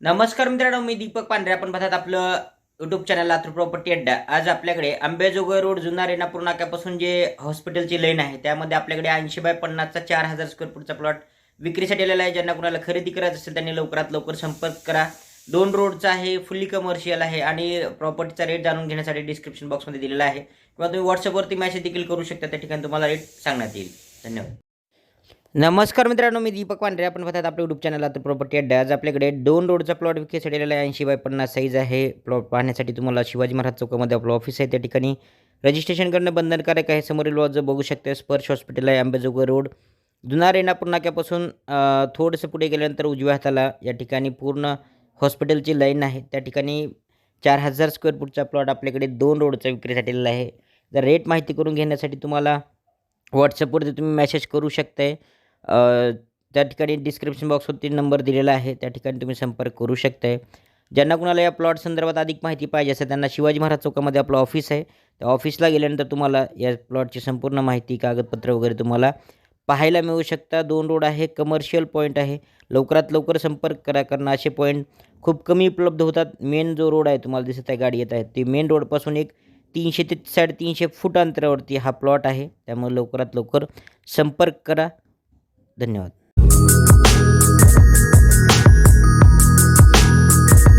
नमस्कार मित्रांनो मी दीपक पांढरे. आपण पाहतात आपलं युट्यूब चॅनल लातूर प्रॉपर्टी अड्डा आज आपल्याकडे आंबेजोगाई रोड जुना रेणापूर नाक्यापासून जे हॉस्पिटलची लाईन आहे त्यामध्ये आपल्याकडे ऐंशी बाय पन्नासचा चार हजार स्क्वेअर फूटचा प्लॉट विक्रीसाठी आलेला आहे. ज्यांना कुणाला खरेदी करायचं असेल त्यांनी लवकरात लवकर संपर्क करा. दोन रोडचा आहे फुल्ली कमर्शियल आहे आणि प्रॉपर्टीचा रेट जाणून घेण्यासाठी डिस्क्रिप्शन बॉक्समध्ये दिलेला आहे. किंवा तुम्ही व्हॉट्सअपवरती मॅसेज देखील करू शकता. त्या ठिकाणी तुम्हाला रेट सांगण्यात येईल. धन्यवाद. नमस्कार मित्रांनो मी दीपक पांढरे. आपण पाहतात आपल्या युट्यूब चॅनल आता प्रॉपर्टी अड्डा. आज आपल्याकडे दोन रोडचा प्लॉट विक्रीसाठी आलेला आहे. ऐंशी बाय पन्नास साईज आहे. प्लॉट पाहण्यासाठी तुम्हाला शिवाजी महाराज चौकामध्ये आपलं ऑफिस आहे. त्या ठिकाणी रजिस्ट्रेशन करणं बंधनकारक आहे. समोरील लॉज बघू शकते स्पर्श हॉस्पिटल आहे आंबेजोगाई रोड जुना रेणापूर नाक्यापासून थोडंसं पुढे गेल्यानंतर उजव्या हाताला या ठिकाणी पूर्ण हॉस्पिटलची लाईन आहे. त्या ठिकाणी चार हजार स्क्वेअर फूटचा प्लॉट आपल्याकडे दोन रोडचा विक्रीसाठी आलेला आहे. जर रेट माहिती करून घेण्यासाठी तुम्हाला व्हॉट्सअपवरती तुम्ही मेसेज करू शकताय. त्या ठिकाणी डिस्क्रिप्शन बॉक्सवरती नंबर दिलेला आहे. त्या ठिकाणी तुम्ही संपर्क करू शकताय. ज्यांना कुणाला या प्लॉट संदर्भात अधिक माहिती पाहिजे असेल त्यांना शिवाजी महाराज चौकामध्ये आपलं ऑफिस आहे. त्या ऑफिसला गेल्यानंतर तुम्हाला या प्लॉटची संपूर्ण माहिती कागदपत्र वगैरे तुम्हाला पाहायला मिळू शकता दोन रोड आहे कमर्शियल पॉईंट आहे. लवकरात लवकर संपर्क करा कारण असे पॉईंट खूप कमी उपलब्ध होतात. मेन जो रोड आहे तुम्हाला दिसत आहे गाडी येत आहे. ते मेन रोडपासून एक तीनशे ते साडेतीनशे फूट अंतरावरती हा प्लॉट आहे. त्यामुळे लवकरात लवकर संपर्क करा. धन्यवाद.